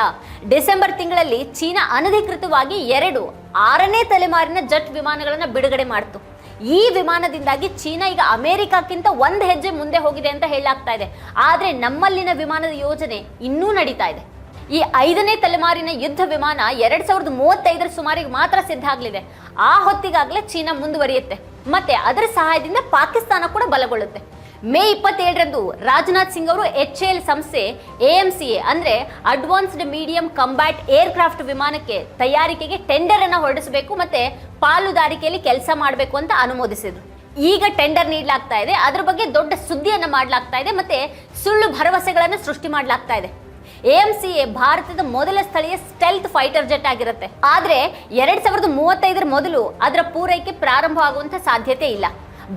S1: ಡಿಸೆಂಬರ್ ತಿಂಗಳಲ್ಲಿ ಚೀನಾ ಅನಧಿಕೃತವಾಗಿ ಎರಡು ಆರನೇ ತಲೆಮಾರಿನ ಜಟ್ ವಿಮಾನಗಳನ್ನು ಬಿಡುಗಡೆ ಮಾಡಿತು. ಈ ವಿಮಾನದಿಂದಾಗಿ ಚೀನಾ ಈಗ ಅಮೆರಿಕಕ್ಕಿಂತ ಒಂದು ಹೆಜ್ಜೆ ಮುಂದೆ ಹೋಗಿದೆ ಅಂತ ಹೇಳಲಾಗ್ತಾ ಇದೆ. ಆದರೆ ನಮ್ಮಲ್ಲಿನ ವಿಮಾನದ ಯೋಜನೆ ಇನ್ನೂ ನಡೀತಾ ಇದೆ. ಈ ಐದನೇ ತಲೆಮಾರಿನ ಯುದ್ಧ ವಿಮಾನ ಎರಡ್ ಸಾವಿರದ ಮೂವತ್ತೈದರ ಸುಮಾರಿಗೆ ಮಾತ್ರ ಸಿದ್ಧ ಆಗಲಿದೆ. ಆ ಹೊತ್ತಿಗಾಗಲೇ ಚೀನಾ ಮುಂದುವರಿಯುತ್ತೆ. ಮತ್ತೆ ಅದರ ಸಹಾಯದಿಂದ ಪಾಕಿಸ್ತಾನ ಕೂಡ ಬಲಗೊಳ್ಳುತ್ತೆ. ಮೇ ಇಪ್ಪತ್ತೇಳರಂದು ರಾಜನಾಥ್ ಸಿಂಗ್ ಅವರು ಎಚ್ ಎಲ್ ಸಂಸ್ಥೆ ಎಎಂಸಿಎ ಅಂದ್ರೆ ಅಡ್ವಾನ್ಸ್ಡ್ ಮೀಡಿಯಂ ಕಂಬ್ಯಾಟ್ ಏರ್ಕ್ರಾಫ್ಟ್ ವಿಮಾನಕ್ಕೆ ತಯಾರಿಕೆಗೆ ಟೆಂಡರ್ ಅನ್ನು ಹೊರಡಿಸಬೇಕು ಮತ್ತೆ ಪಾಲುದಾರಿಕೆಯಲ್ಲಿ ಕೆಲಸ ಮಾಡಬೇಕು ಅಂತ ಅನುಮೋದಿಸಿದರು. ಈಗ ಟೆಂಡರ್ ನೀಡಲಾಗ್ತಾ ಇದೆ. ಅದ್ರ ಬಗ್ಗೆ ದೊಡ್ಡ ಸುದ್ದಿಯನ್ನು ಮಾಡಲಾಗ್ತಾ ಇದೆ ಮತ್ತೆ ಸುಳ್ಳು ಭರವಸೆಗಳನ್ನು ಸೃಷ್ಟಿ ಮಾಡಲಾಗ್ತಾ ಇದೆ. ಎಎಂಸಿಎ ಭಾರತದ ಮೊದಲ ಸ್ಥಳೀಯ ಸ್ಟೆಲ್ತ್ ಫೈಟರ್ ಜೆಟ್ ಆಗಿರುತ್ತೆ. ಆದರೆ ಎರಡ್ ಸಾವಿರದ ಮೂವತ್ತೈದರ ಮೊದಲು ಅದರ ಪೂರೈಕೆ ಪ್ರಾರಂಭ ಆಗುವಂತ ಸಾಧ್ಯತೆ ಇಲ್ಲ.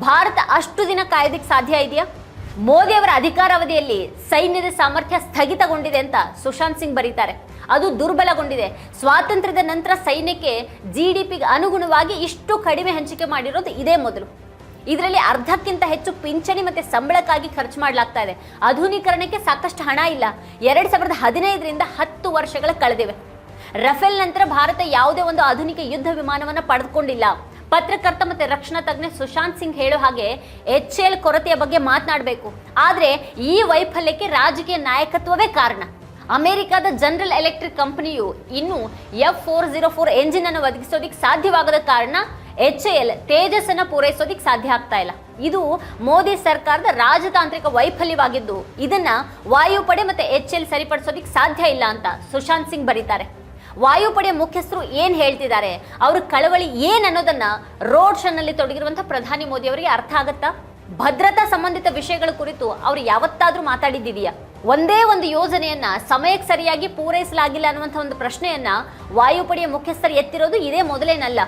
S1: ಭಾರತ ಅಷ್ಟು ದಿನ ಕಾಯೋದಕ್ಕೆ ಸಾಧ್ಯ ಇದೆಯಾ? ಮೋದಿ ಅವರ ಅಧಿಕಾರಾವಧಿಯಲ್ಲಿ ಸೈನ್ಯದ ಸಾಮರ್ಥ್ಯ ಸ್ಥಗಿತಗೊಂಡಿದೆ ಅಂತ ಸುಶಾಂತ್ ಸಿಂಗ್ ಬರೀತಾರೆ. ಅದು ದುರ್ಬಲಗೊಂಡಿದೆ. ಸ್ವಾತಂತ್ರ್ಯದ ನಂತರ ಸೈನ್ಯಕ್ಕೆ ಜಿ ಡಿ ಪಿಗೆ ಅನುಗುಣವಾಗಿ ಇಷ್ಟು ಕಡಿಮೆ ಹಂಚಿಕೆ ಮಾಡಿರೋದು ಇದೇ ಮೊದಲು. ಇದರಲ್ಲಿ ಅರ್ಧಕ್ಕಿಂತ ಹೆಚ್ಚು ಪಿಂಚಣಿ ಮತ್ತೆ ಸಂಬಳಕ್ಕಾಗಿ ಖರ್ಚು ಮಾಡಲಾಗ್ತಾ ಇದೆ. ಆಧುನೀಕರಣಕ್ಕೆ ಸಾಕಷ್ಟು ಹಣ ಇಲ್ಲ. ಎರಡು ಸಾವಿರದ ಹದಿನೈದರಿಂದ ಹತ್ತು ವರ್ಷಗಳ ಕಳೆದಿವೆ. ರಫೇಲ್ ನಂತರ ಭಾರತ ಯಾವುದೇ ಒಂದು ಆಧುನಿಕ ಯುದ್ಧ ವಿಮಾನವನ್ನು ಪಡೆದುಕೊಂಡಿಲ್ಲ. ಪತ್ರಕರ್ತ ಮತ್ತು ರಕ್ಷಣಾ ತಜ್ಞ ಸುಶಾಂತ್ ಸಿಂಗ್ ಹೇಳೋ ಹಾಗೆ ಎಚ್ ಎಲ್ ಕೊರತೆಯ ಬಗ್ಗೆ ಮಾತನಾಡಬೇಕು. ಆದರೆ ಈ ವೈಫಲ್ಯಕ್ಕೆ ರಾಜಕೀಯ ನಾಯಕತ್ವವೇ ಕಾರಣ. ಅಮೆರಿಕದ ಜನರಲ್ ಎಲೆಕ್ಟ್ರಿಕ್ ಕಂಪನಿಯು ಇನ್ನು F four zero four engine ಅನ್ನು ಒದಗಿಸೋದಿಕ್ ಸಾಧ್ಯವಾಗದ ಕಾರಣ ಎಚ್ ಎಲ್ ತೇಜಸ್ ಅನ್ನ ಪೂರೈಸೋದಿಕ್ ಸಾಧ್ಯ ಆಗ್ತಾ ಇಲ್ಲ. ಇದು ಮೋದಿ ಸರ್ಕಾರದ ರಾಜತಾಂತ್ರಿಕ ವೈಫಲ್ಯವಾಗಿದ್ದು, ಇದನ್ನ ವಾಯುಪಡೆ ಮತ್ತೆ ಎಚ್ ಎಲ್ ಸರಿಪಡಿಸೋದಿಕ್ಕೆ ಸಾಧ್ಯ ಇಲ್ಲ ಅಂತ ಸುಶಾಂತ್ ಸಿಂಗ್ ಬರೀತಾರೆ. ವಾಯುಪಡೆಯ ಮುಖ್ಯಸ್ಥರು ಏನು ಹೇಳ್ತಿದ್ದಾರೆ? ಅವ್ರ ಕಳವಳಿ ಏನು ಅನ್ನೋದನ್ನ ರೋಡ್ ಶೋನಲ್ಲಿ ತೊಡಗಿರುವಂಥ ಪ್ರಧಾನಿ ಮೋದಿ ಅವರಿಗೆ ಅರ್ಥ ಆಗತ್ತಾ? ಭದ್ರತಾ ಸಂಬಂಧಿತ ವಿಷಯಗಳ ಕುರಿತು ಅವರು ಯಾವತ್ತಾದರೂ ಮಾತಾಡಿದ್ದೀಯಾ ಒಂದೇ ಒಂದು ಯೋಜನೆಯನ್ನ ಸಮಯಕ್ಕೆ ಸರಿಯಾಗಿ ಪೂರೈಸಲಾಗಿಲ್ಲ ಅನ್ನುವಂಥ ಒಂದು ಪ್ರಶ್ನೆಯನ್ನ ವಾಯುಪಡೆಯ ಮುಖ್ಯಸ್ಥರು ಎತ್ತಿರೋದು ಇದೇ ಮೊದಲೇನಲ್ಲ.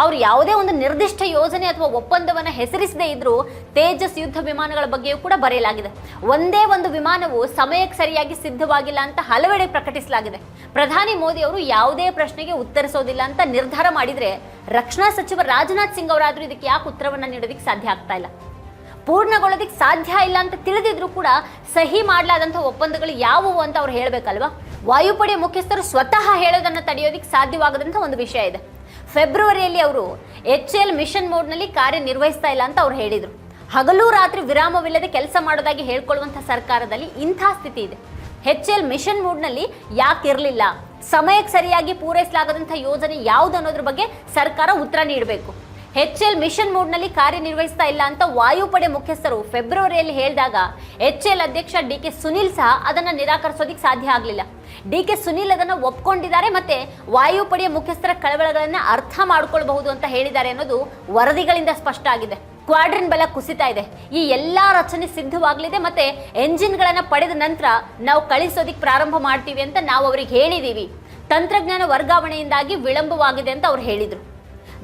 S1: ಅವ್ರು ಯಾವುದೇ ಒಂದು ನಿರ್ದಿಷ್ಟ ಯೋಜನೆ ಅಥವಾ ಒಪ್ಪಂದವನ್ನು ಹೆಸರಿಸದೇ ಇದ್ರೂ ತೇಜಸ್ ಯುದ್ಧ ವಿಮಾನಗಳ ಬಗ್ಗೆಯೂ ಕೂಡ ಬರೆಯಲಾಗಿದೆ. ಒಂದೇ ಒಂದು ವಿಮಾನವು ಸಮಯಕ್ಕೆ ಸರಿಯಾಗಿ ಸಿದ್ಧವಾಗಿಲ್ಲ ಅಂತ ಹಲವೆಡೆ ಪ್ರಕಟಿಸಲಾಗಿದೆ. ಪ್ರಧಾನಿ ಮೋದಿ ಅವರು ಯಾವುದೇ ಪ್ರಶ್ನೆಗೆ ಉತ್ತರಿಸೋದಿಲ್ಲ ಅಂತ ನಿರ್ಧಾರ ಮಾಡಿದ್ರೆ ರಕ್ಷಣಾ ಸಚಿವ ರಾಜನಾಥ್ ಸಿಂಗ್ ಅವರಾದರೂ ಇದಕ್ಕೆ ಯಾಕೆ ಉತ್ತರವನ್ನು ನೀಡೋದಕ್ಕೆ ಸಾಧ್ಯ ಆಗ್ತಾ ಇಲ್ಲ? ಪೂರ್ಣಗೊಳ್ಳೋದಕ್ಕೆ ಸಾಧ್ಯ ಇಲ್ಲ ಅಂತ ತಿಳಿದಿದ್ರು ಕೂಡ ಸಹಿ ಮಾಡಲಾದಂಥ ಒಪ್ಪಂದಗಳು ಯಾವುವು ಅಂತ ಅವ್ರು ಹೇಳಬೇಕಲ್ವಾ? ವಾಯುಪಡೆ ಮುಖ್ಯಸ್ಥರು ಸ್ವತಃ ಹೇಳೋದನ್ನು ತಡೆಯೋದಕ್ಕೆ ಸಾಧ್ಯವಾಗದಂಥ ಒಂದು ವಿಷಯ ಇದೆ. ಫೆಬ್ರವರಿಯಲ್ಲಿ ಅವರು ಎಚ್ ಎಲ್ ಮಿಷನ್ ಮೋಡ್ನಲ್ಲಿ ಕಾರ್ಯನಿರ್ವಹಿಸ್ತಾ ಇಲ್ಲ ಅಂತ ಅವ್ರು ಹೇಳಿದರು. ಹಗಲು ರಾತ್ರಿ ವಿರಾಮವಿಲ್ಲದೆ ಕೆಲಸ ಮಾಡೋದಾಗಿ ಹೇಳ್ಕೊಳ್ಳುವಂಥ ಸರ್ಕಾರದಲ್ಲಿ ಇಂಥ ಸ್ಥಿತಿ ಇದೆ. ಹೆಚ್ ಎಲ್ ಮಿಷನ್ ಮೋಡ್ನಲ್ಲಿ ಯಾಕೆ ಇರಲಿಲ್ಲ? ಸಮಯಕ್ಕೆ ಸರಿಯಾಗಿ ಪೂರೈಸಲಾಗದಂಥ ಯೋಜನೆ ಯಾವುದು ಅನ್ನೋದ್ರ ಬಗ್ಗೆ ಸರ್ಕಾರ ಉತ್ತರ ನೀಡಬೇಕು. ಎಚ್ ಎಲ್ ಮಿಷನ್ ಮೋಡ್ನಲ್ಲಿ ಕಾರ್ಯನಿರ್ವಹಿಸ್ತಾ ಇಲ್ಲ ಅಂತ ವಾಯುಪಡೆ ಮುಖ್ಯಸ್ಥರು ಫೆಬ್ರವರಿಯಲ್ಲಿ ಹೇಳಿದಾಗ ಎಚ್ ಎಲ್ ಅಧ್ಯಕ್ಷ ಡಿ ಕೆ ಸುನಿಲ್ ಸಹ ಅದನ್ನು ನಿರಾಕರಿಸೋದಿಕ್ಕೆ ಸಾಧ್ಯ ಆಗಲಿಲ್ಲ. ಡಿ ಕೆ ಸುನೀಲ್ ಅದನ್ನು ಒಪ್ಕೊಂಡಿದ್ದಾರೆ ಮತ್ತೆ ವಾಯುಪಡೆಯ ಮುಖ್ಯಸ್ಥರ ಕಳವಳಗಳನ್ನು ಅರ್ಥ ಮಾಡ್ಕೊಳ್ಬಹುದು ಅಂತ ಹೇಳಿದ್ದಾರೆ ಅನ್ನೋದು ವರದಿಗಳಿಂದ ಸ್ಪಷ್ಟ ಆಗಿದೆ. ಕ್ವಾಡ್ರನ್ ಬಲ ಕುಸಿತಾ ಇದೆ. ಈ ಎಲ್ಲಾ ರಚನೆ ಸಿದ್ಧವಾಗಲಿದೆ ಮತ್ತೆ ಎಂಜಿನ್ಗಳನ್ನು ಪಡೆದ ನಂತರ ನಾವು ಕಳಿಸೋದಿಕ್ಕೆ ಪ್ರಾರಂಭ ಮಾಡ್ತೀವಿ ಅಂತ ನಾವು ಅವ್ರಿಗೆ ಹೇಳಿದೀವಿ. ತಂತ್ರಜ್ಞಾನ ವರ್ಗಾವಣೆಯಿಂದಾಗಿ ವಿಳಂಬವಾಗಿದೆ ಅಂತ ಅವ್ರು ಹೇಳಿದರು.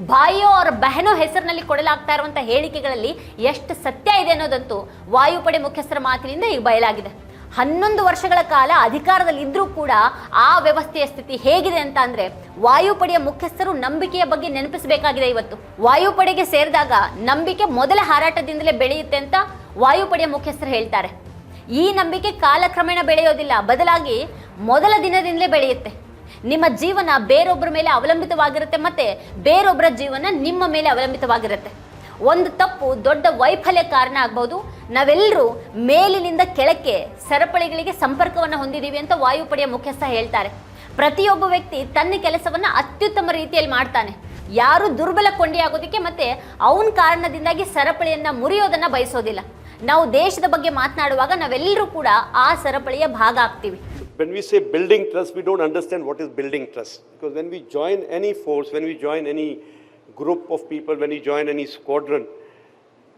S1: ಬಾಯೋ ಅವರ ಬಹನೋ ಹೆಸರಿನಲ್ಲಿ ಕೊಡಲಾಗ್ತಾ ಇರುವಂತಹ ಹೇಳಿಕೆಗಳಲ್ಲಿ ಎಷ್ಟು ಸತ್ಯ ಇದೆ ಅನ್ನೋದಂತೂ ವಾಯುಪಡೆ ಮುಖ್ಯಸ್ಥರ ಮಾತಿನಿಂದ ಈಗ ಬಯಲಾಗಿದೆ. ಹನ್ನೊಂದು ವರ್ಷಗಳ ಕಾಲ ಅಧಿಕಾರದಲ್ಲಿ ಇದ್ರೂ ಕೂಡ ಆ ವ್ಯವಸ್ಥೆಯ ಸ್ಥಿತಿ ಹೇಗಿದೆ ಅಂತ ಅಂದ್ರೆ ವಾಯುಪಡೆಯ ಮುಖ್ಯಸ್ಥರು ನಂಬಿಕೆಯ ಬಗ್ಗೆ ನೆನಪಿಸಬೇಕಾಗಿದೆ ಇವತ್ತು. ವಾಯುಪಡೆಗೆ ಸೇರಿದಾಗ ನಂಬಿಕೆ ಮೊದಲ ಹಾರಾಟದಿಂದಲೇ ಬೆಳೆಯುತ್ತೆ ಅಂತ ವಾಯುಪಡೆಯ ಮುಖ್ಯಸ್ಥರು ಹೇಳ್ತಾರೆ. ಈ ನಂಬಿಕೆ ಕಾಲಕ್ರಮೇಣ ಬೆಳೆಯೋದಿಲ್ಲ, ಬದಲಾಗಿ ಮೊದಲ ದಿನದಿಂದಲೇ ಬೆಳೆಯುತ್ತೆ. ನಿಮ್ಮ ಜೀವನ ಬೇರೊಬ್ಬರ ಮೇಲೆ ಅವಲಂಬಿತವಾಗಿರುತ್ತೆ ಮತ್ತೆ ಬೇರೊಬ್ಬರ ಜೀವನ ನಿಮ್ಮ ಮೇಲೆ ಅವಲಂಬಿತವಾಗಿರುತ್ತೆ. ಒಂದು ತಪ್ಪು ದೊಡ್ಡ ವೈಫಲ್ಯ ಕಾರಣ ಆಗ್ಬೋದು ನಾವೆಲ್ಲರೂ ಮೇಲಿನಿಂದ ಕೆಳಕ್ಕೆ ಸರಪಳಿಗಳಿಗೆ ಸಂಪರ್ಕವನ್ನು ಹೊಂದಿದ್ದೀವಿ ಅಂತ ವಾಯುಪಡೆಯ ಮುಖ್ಯಸ್ಥ ಹೇಳ್ತಾರೆ. ಪ್ರತಿಯೊಬ್ಬ ವ್ಯಕ್ತಿ ತನ್ನ ಕೆಲಸವನ್ನು ಅತ್ಯುತ್ತಮ ರೀತಿಯಲ್ಲಿ ಮಾಡ್ತಾನೆ. ಯಾರು ದುರ್ಬಲ ಕೊಂಡಿಯಾಗೋದಕ್ಕೆ ಮತ್ತೆ ಅವನ ಕಾರಣದಿಂದಾಗಿ ಸರಪಳಿಯನ್ನು ಮುರಿಯೋದನ್ನು ಬಯಸೋದಿಲ್ಲ. ನಾವು ದೇಶದ ಬಗ್ಗೆ ಮಾತನಾಡುವಾಗ ನಾವೆಲ್ಲರೂ ಕೂಡ ಆ ಸರಪಳಿಯ ಭಾಗ ಆಗ್ತೀವಿ.
S2: When we say building trust, we don't understand what is building trust. Because when we join any force, when we join any group of people, when you join any squadron,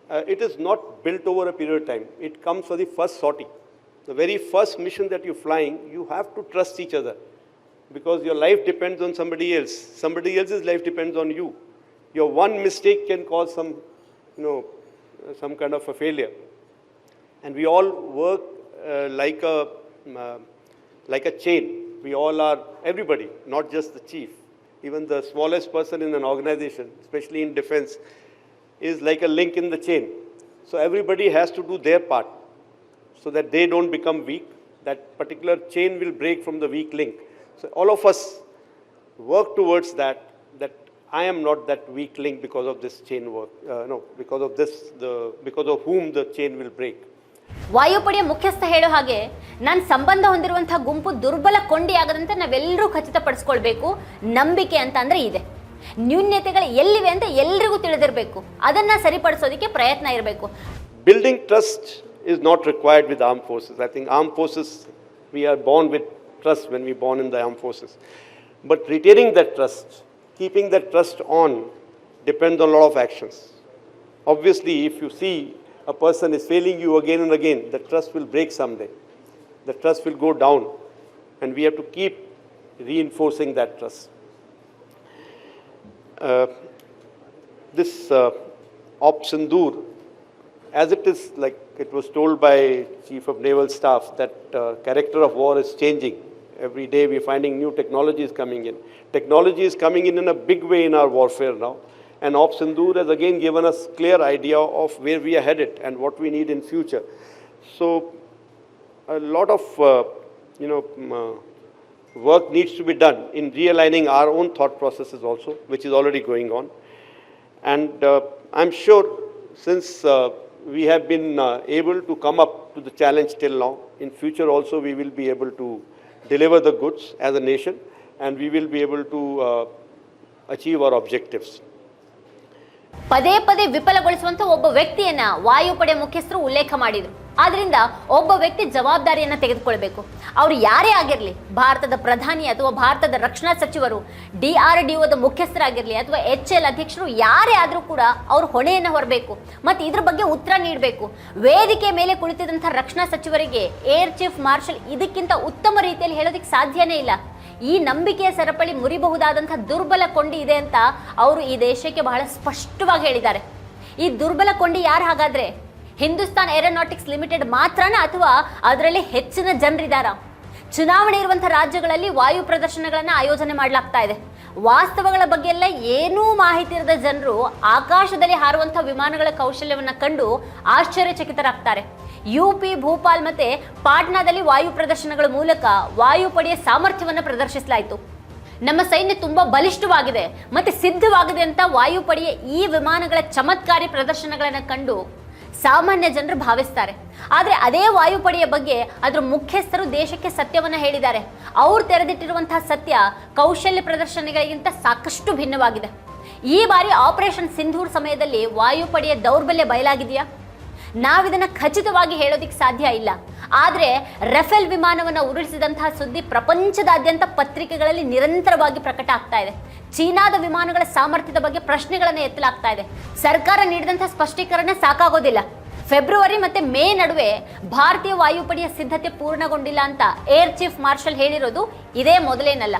S2: uh, it is not built over a period of time. It comes for the first sortie. The very first mission that you're flying, you have to trust each other. Because your life depends on somebody else. Somebody else's life depends on you. Your one mistake can cause some, you know, uh, some kind of a failure and we all work uh, like a um, uh, like a chain we all are everybody not just the chief even the smallest person in an organization especially in defense is like a link in the chain. So everybody has to do their part so that they don't become weak. That particular chain will break from the weak link. So all of us work towards that that i am not that weak link because of this chain work uh, no because of this the because of whom the chain will break
S1: ವಾಯುಪಡೆಯ ಮುಖ್ಯಸ್ಥ ಹೇಳೋ ಹಾಗೆ ನಾನು ಸಂಬಂಧ ಹೊಂದಿರುವಂತಹ ಗುಂಪು ದುರ್ಬಲ ಕೊಂಡಿ ಆಗದಂತೆ ನಾವೆಲ್ಲರೂ ಖಚಿತಪಡಿಸ್ಕೊಳ್ಬೇಕು. ನಂಬಿಕೆ ಅಂತ ಅಂದ್ರೆ ಇದೆ. ನ್ಯೂನ್ಯತೆಗಳು ಎಲ್ಲಿವೆ ಅಂತ ಎಲ್ರಿಗೂ ತಿಳಿದಿರಬೇಕು. ಅದನ್ನ ಸರಿಪಡಿಸೋದಕ್ಕೆ ಪ್ರಯತ್ನ ಇರಬೇಕು.
S2: Building trust is not required with arm forces I think arm forces we are born with trust when we born in the arm forces but retaining the trust keeping the trust on depend on lot of actions obviously if you see a person is failing you again and again, the trust will break someday. The trust will go down, and we have to keep reinforcing that trust. Uh, this uh, Op Sindoor, as it is like it was told by Chief of Naval Staff that uh, character of war is changing. Every day we're finding new technologies coming in. Technology is coming in in a big way in our warfare now. And Op Sindoor has again given us clear idea of where we are headed and what we need in future. So a lot of uh, you know mm, uh, work needs to be done in realigning our own thought processes also, which is already going on. And uh, I'm sure since uh, we have been uh, able to come up to the challenge till now, in future also we will be able to deliver the goods as a nation and we will be able to uh, achieve our objectives.
S1: ಪದೇ ಪದೇ ವಿಫಲಗೊಳಿಸುವಂತ ಒಬ್ಬ ವ್ಯಕ್ತಿಯನ್ನ ವಾಯುಪಡೆ ಮುಖ್ಯಸ್ಥರು ಉಲ್ಲೇಖ ಮಾಡಿದ್ರು. ಆದ್ರಿಂದ ಒಬ್ಬ ವ್ಯಕ್ತಿ ಜವಾಬ್ದಾರಿಯನ್ನ ತೆಗೆದುಕೊಳ್ಬೇಕು. ಅವರು ಯಾರೇ ಆಗಿರ್ಲಿ, ಭಾರತದ ಪ್ರಧಾನಿ ಅಥವಾ ಭಾರತದ ರಕ್ಷಣಾ ಸಚಿವರು, ಡಿ ಆರ್ ಡಿ ಒದ ಮುಖ್ಯಸ್ಥರಾಗಿರ್ಲಿ ಅಥವಾ ಎಚ್ ಎಲ್ ಅಧ್ಯಕ್ಷರು ಯಾರೇ ಆದ್ರೂ ಕೂಡ ಅವ್ರು ಹೊಣೆಯನ್ನ ಹೊರಬೇಕು. ಮತ್ತೆ ಇದ್ರ ಬಗ್ಗೆ ಉತ್ತರ ನೀಡಬೇಕು. ವೇದಿಕೆ ಮೇಲೆ ಕುಳಿತಿದಂತಹ ರಕ್ಷಣಾ ಸಚಿವರಿಗೆ ಏರ್ ಚೀಫ್ ಮಾರ್ಷಲ್ ಇದಕ್ಕಿಂತ ಉತ್ತಮ ರೀತಿಯಲ್ಲಿ ಹೇಳೋದಕ್ಕೆ ಸಾಧ್ಯನೇ ಇಲ್ಲ. ಈ ನಂಬಿಕೆಯ ಸರಪಳಿ ಮುರಿಬಹುದಾದಂಥ ದುರ್ಬಲ ಕೊಂಡಿ ಇದೆ ಅಂತ ಅವರು ಈ ದೇಶಕ್ಕೆ ಬಹಳ ಸ್ಪಷ್ಟವಾಗಿ ಹೇಳಿದ್ದಾರೆ. ಈ ದುರ್ಬಲ ಕೊಂಡಿ ಯಾರು ಹಾಗಾದ್ರೆ? ಹಿಂದೂಸ್ತಾನ್ ಏರೋನಾಟಿಕ್ಸ್ ಲಿಮಿಟೆಡ್ ಮಾತ್ರನಾ ಅಥವಾ ಅದರಲ್ಲಿ ಹೆಚ್ಚಿನ ಜನರಿದಾರ? ಚುನಾವಣೆ ಇರುವಂಥ ರಾಜ್ಯಗಳಲ್ಲಿ ವಾಯು ಪ್ರದರ್ಶನಗಳನ್ನು ಆಯೋಜನೆ ಮಾಡಲಾಗ್ತಾ ಇದೆ. ವಾಸ್ತವಗಳ ಬಗ್ಗೆ ಎಲ್ಲ ಏನೂ ಮಾಹಿತಿ ಇರದ ಜನರು ಆಕಾಶದಲ್ಲಿ ಹಾರುವಂತಹ ವಿಮಾನಗಳ ಕೌಶಲ್ಯವನ್ನು ಕಂಡು ಆಶ್ಚರ್ಯಚಕಿತರಾಗ್ತಾರೆ. ಯು ಪಿ ಭೂಪಾಲ್ ಮತ್ತೆ ಪಾಟ್ನಾದಲ್ಲಿ ವಾಯು ಪ್ರದರ್ಶನಗಳ ಮೂಲಕ ವಾಯುಪಡೆಯ ಸಾಮರ್ಥ್ಯವನ್ನು ಪ್ರದರ್ಶಿಸಲಾಯಿತು. ನಮ್ಮ ಸೈನ್ಯ ತುಂಬಾ ಬಲಿಷ್ಠವಾಗಿದೆ ಮತ್ತೆ ಸಿದ್ಧವಾಗಿದೆ ಅಂತ ವಾಯುಪಡೆಯ ಈ ವಿಮಾನಗಳ ಚಮತ್ಕಾರಿ ಪ್ರದರ್ಶನಗಳನ್ನು ಕಂಡು ಸಾಮಾನ್ಯ ಜನರು ಭಾವಿಸ್ತಾರೆ. ಆದರೆ ಅದೇ ವಾಯುಪಡೆಯ ಬಗ್ಗೆ ಅದರ ಮುಖ್ಯಸ್ಥರು ದೇಶಕ್ಕೆ ಸತ್ಯವನ್ನು ಹೇಳಿದ್ದಾರೆ. ಅವ್ರು ತೆರೆದಿಟ್ಟಿರುವಂತಹ ಸತ್ಯ ಕೌಶಲ್ಯ ಪ್ರದರ್ಶನಗಳಿಗಿಂತ ಸಾಕಷ್ಟು ಭಿನ್ನವಾಗಿದೆ. ಈ ಬಾರಿ ಆಪರೇಷನ್ ಸಿಂಧೂರ್ ಸಮಯದಲ್ಲಿ ವಾಯುಪಡೆಯ ದೌರ್ಬಲ್ಯ ಬಯಲಾಗಿದೆಯಾ? ನಾವಿದನ್ನ ಖಚಿತವಾಗಿ ಹೇಳೋದಿಕ್ಕೆ ಸಾಧ್ಯ ಇಲ್ಲ. ಆದರೆ ರಫೇಲ್ ವಿಮಾನವನ್ನು ಉರುಳಿಸಿದಂತಹ ಸುದ್ದಿ ಪ್ರಪಂಚದಾದ್ಯಂತ ಪತ್ರಿಕೆಗಳಲ್ಲಿ ನಿರಂತರವಾಗಿ ಪ್ರಕಟ ಆಗ್ತಾ ಇದೆ. ಚೀನಾದ ವಿಮಾನಗಳ ಸಾಮರ್ಥ್ಯದ ಬಗ್ಗೆ ಪ್ರಶ್ನೆಗಳನ್ನು ಎತ್ತಲಾಗ್ತಾ ಇದೆ. ಸರ್ಕಾರ ನೀಡಿದಂಥ ಸ್ಪಷ್ಟೀಕರಣ ಸಾಕಾಗೋದಿಲ್ಲ. ಫೆಬ್ರವರಿ ಮತ್ತೆ ಮೇ ನಡುವೆ ಭಾರತೀಯ ವಾಯುಪಡೆಯ ಸಿದ್ಧತೆ ಪೂರ್ಣಗೊಂಡಿಲ್ಲ ಅಂತ ಏರ್ ಚೀಫ್ ಮಾರ್ಷಲ್ ಹೇಳಿರೋದು ಇದೇ ಮೊದಲೇನಲ್ಲ.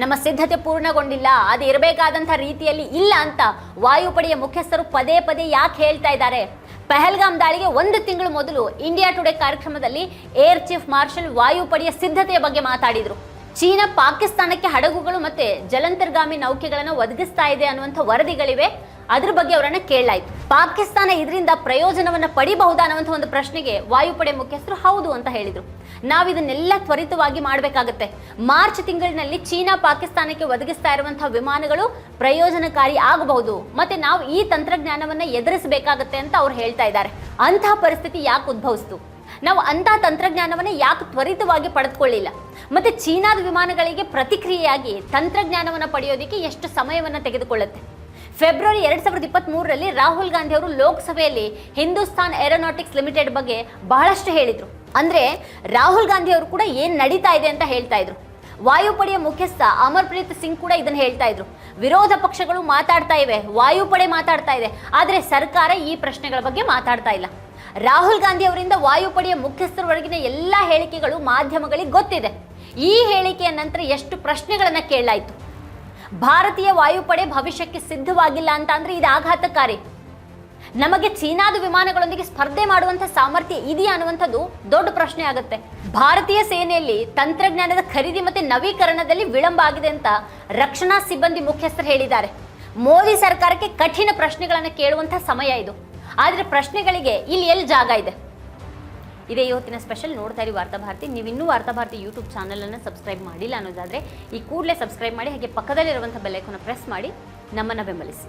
S1: ನಮ್ಮ ಸಿದ್ಧತೆ ಪೂರ್ಣಗೊಂಡಿಲ್ಲ. ಅದು ಇರಬೇಕಾದಂಥ ರೀತಿಯಲ್ಲಿ ಇಲ್ಲ ಅಂತ ವಾಯುಪಡೆಯ ಮುಖ್ಯಸ್ಥರು ಪದೇ ಪದೇ ಯಾಕೆ ಹೇಳ್ತಾ ಇದ್ದಾರೆ? ಪೆಹಲ್ಗಾಮ್ ದಾಳಿಗೆ ಒಂದು ತಿಂಗಳು ಮೊದಲು ಇಂಡಿಯಾ ಟುಡೇ ಕಾರ್ಯಕ್ರಮದಲ್ಲಿ ಏರ್ ಚೀಫ್ ಮಾರ್ಷಲ್ ವಾಯುಪಡೆಯ ಸಿದ್ಧತೆಯ ಬಗ್ಗೆ ಮಾತಾಡಿದ್ರು. ಚೀನಾ ಪಾಕಿಸ್ತಾನಕ್ಕೆ ಹಡಗುಗಳು ಮತ್ತೆ ಜಲಂತರ್ಗಾಮಿ ನೌಕೆಗಳನ್ನು ಒದಗಿಸ್ತಾ ಇದೆ ಅನ್ನುವಂಥ ವರದಿಗಳಿವೆ. ಅದ್ರ ಬಗ್ಗೆ ಅವರನ್ನ ಕೇಳಲಾಯಿತು. ಪಾಕಿಸ್ತಾನ ಇದರಿಂದ ಪ್ರಯೋಜನವನ್ನ ಪಡಿಬಹುದಾ ಅನ್ನುವಂಥ ಒಂದು ಪ್ರಶ್ನೆಗೆ ವಾಯುಪಡೆ ಮುಖ್ಯಸ್ಥರು ಹೌದು ಅಂತ ಹೇಳಿದರು. ನಾವು ಇದನ್ನೆಲ್ಲ ತ್ವರಿತವಾಗಿ ಮಾಡಬೇಕಾಗುತ್ತೆ. ಮಾರ್ಚ್ ತಿಂಗಳಿನಲ್ಲಿ ಚೀನಾ ಪಾಕಿಸ್ತಾನಕ್ಕೆ ಒದಗಿಸ್ತಾ ಇರುವಂತಹ ವಿಮಾನಗಳು ಪ್ರಯೋಜನಕಾರಿ ಆಗಬಹುದು. ಮತ್ತೆ ನಾವು ಈ ತಂತ್ರಜ್ಞಾನವನ್ನ ಎದುರಿಸಬೇಕಾಗತ್ತೆ ಅಂತ ಅವ್ರು ಹೇಳ್ತಾ ಇದ್ದಾರೆ. ಅಂತಹ ಪರಿಸ್ಥಿತಿ ಯಾಕೆ ಉದ್ಭವಿಸ್ತು? ನಾವು ಅಂತಹ ತಂತ್ರಜ್ಞಾನವನ್ನು ಯಾಕೆ ತ್ವರಿತವಾಗಿ ಪಡೆದುಕೊಳ್ಳಿಲ್ಲ? ಮತ್ತೆ ಚೀನಾದ ವಿಮಾನಗಳಿಗೆ ಪ್ರತಿಕ್ರಿಯೆಯಾಗಿ ತಂತ್ರಜ್ಞಾನವನ್ನು ಪಡೆಯೋದಕ್ಕೆ ಎಷ್ಟು ಸಮಯವನ್ನು ತೆಗೆದುಕೊಳ್ಳುತ್ತೆ? ಫೆಬ್ರವರಿ ಎರಡು ಸಾವಿರದ ಇಪ್ಪತ್ತ್ಮೂರರಲ್ಲಿ ರಾಹುಲ್ ಗಾಂಧಿ ಅವರು ಲೋಕಸಭೆಯಲ್ಲಿ ಹಿಂದೂಸ್ತಾನ್ ಏರೋನಾಟಿಕ್ಸ್ ಲಿಮಿಟೆಡ್ ಬಗ್ಗೆ ಬಹಳಷ್ಟು ಹೇಳಿದರು. ಅಂದರೆ ರಾಹುಲ್ ಗಾಂಧಿ ಅವರು ಕೂಡ ಏನು ನಡೀತಾ ಇದೆ ಅಂತ ಹೇಳ್ತಾ ಇದ್ರು. ವಾಯುಪಡೆಯ ಮುಖ್ಯಸ್ಥ ಅಮರ್ಪ್ರೀತ್ ಸಿಂಗ್ ಕೂಡ ಇದನ್ನು ಹೇಳ್ತಾ ಇದ್ರು. ವಿರೋಧ ಪಕ್ಷಗಳು ಮಾತಾಡ್ತಾ ಇವೆ, ವಾಯುಪಡೆ ಮಾತಾಡ್ತಾ ಇದೆ. ಆದರೆ ಸರ್ಕಾರ ಈ ಪ್ರಶ್ನೆಗಳ ಬಗ್ಗೆ ಮಾತಾಡ್ತಾ ಇಲ್ಲ. ರಾಹುಲ್ ಗಾಂಧಿ ಅವರಿಂದ ವಾಯುಪಡೆಯ ಮುಖ್ಯಸ್ಥರವರೆಗಿನ ಎಲ್ಲ ಹೇಳಿಕೆಗಳು ಮಾಧ್ಯಮಗಳಿಗೆ ಗೊತ್ತಿದೆ. ಈ ಹೇಳಿಕೆಯ ನಂತರ ಎಷ್ಟು ಪ್ರಶ್ನೆಗಳನ್ನು ಕೇಳಲಾಯಿತು. ಭಾರತೀಯ ವಾಯುಪಡೆ ಭವಿಷ್ಯಕ್ಕೆ ಸಿದ್ಧವಾಗಿಲ್ಲ ಅಂತ ಅಂದ್ರೆ ಇದು ಆಘಾತಕಾರಿ. ನಮಗೆ ಚೀನಾದ ವಿಮಾನಗಳೊಂದಿಗೆ ಸ್ಪರ್ಧೆ ಮಾಡುವಂತ ಸಾಮರ್ಥ್ಯ ಇದೆಯಾ ಅನ್ನುವಂಥದ್ದು ದೊಡ್ಡ ಪ್ರಶ್ನೆ ಆಗುತ್ತೆ. ಭಾರತೀಯ ಸೇನೆಯಲ್ಲಿ ತಂತ್ರಜ್ಞಾನದ ಖರೀದಿ ಮತ್ತು ನವೀಕರಣದಲ್ಲಿ ವಿಳಂಬ ಆಗಿದೆ ಅಂತ ರಕ್ಷಣಾ ಸಿಬ್ಬಂದಿ ಮುಖ್ಯಸ್ಥರು ಹೇಳಿದ್ದಾರೆ. ಮೋದಿ ಸರ್ಕಾರಕ್ಕೆ ಕಠಿಣ ಪ್ರಶ್ನೆಗಳನ್ನು ಕೇಳುವಂತಹ ಸಮಯ ಇದು. ಆದ್ರೆ ಪ್ರಶ್ನೆಗಳಿಗೆ ಇಲ್ಲಿ ಎಲ್ಲಿ ಜಾಗ ಇದೆ? ಇದೇ ಇವತ್ತಿನ ಸ್ಪೆಷಲ್ ನೋಡ್ತಾ ಇರಿ ವಾರ್ತಾ ಭಾರತಿ. ನೀವು ಇನ್ನೂ ವಾರ್ತಾ ಭಾರತಿ ಯೂಟ್ಯೂಬ್ ಚಾನಲನ್ನು ಸಬ್ಸ್ಕ್ರೈಬ್ ಮಾಡಿಲ್ಲ ಅನ್ನೋದಾದರೆ ಈ ಕೂಡಲೇ ಸಬ್ಸ್ಕ್ರೈಬ್ ಮಾಡಿ, ಹಾಗೆ ಪಕ್ಕದಲ್ಲಿರುವಂಥ ಬೆಲ್ಲೈಕನ್ನು ಪ್ರೆಸ್ ಮಾಡಿ, ನಮ್ಮನ್ನು ಬೆಂಬಲಿಸಿ.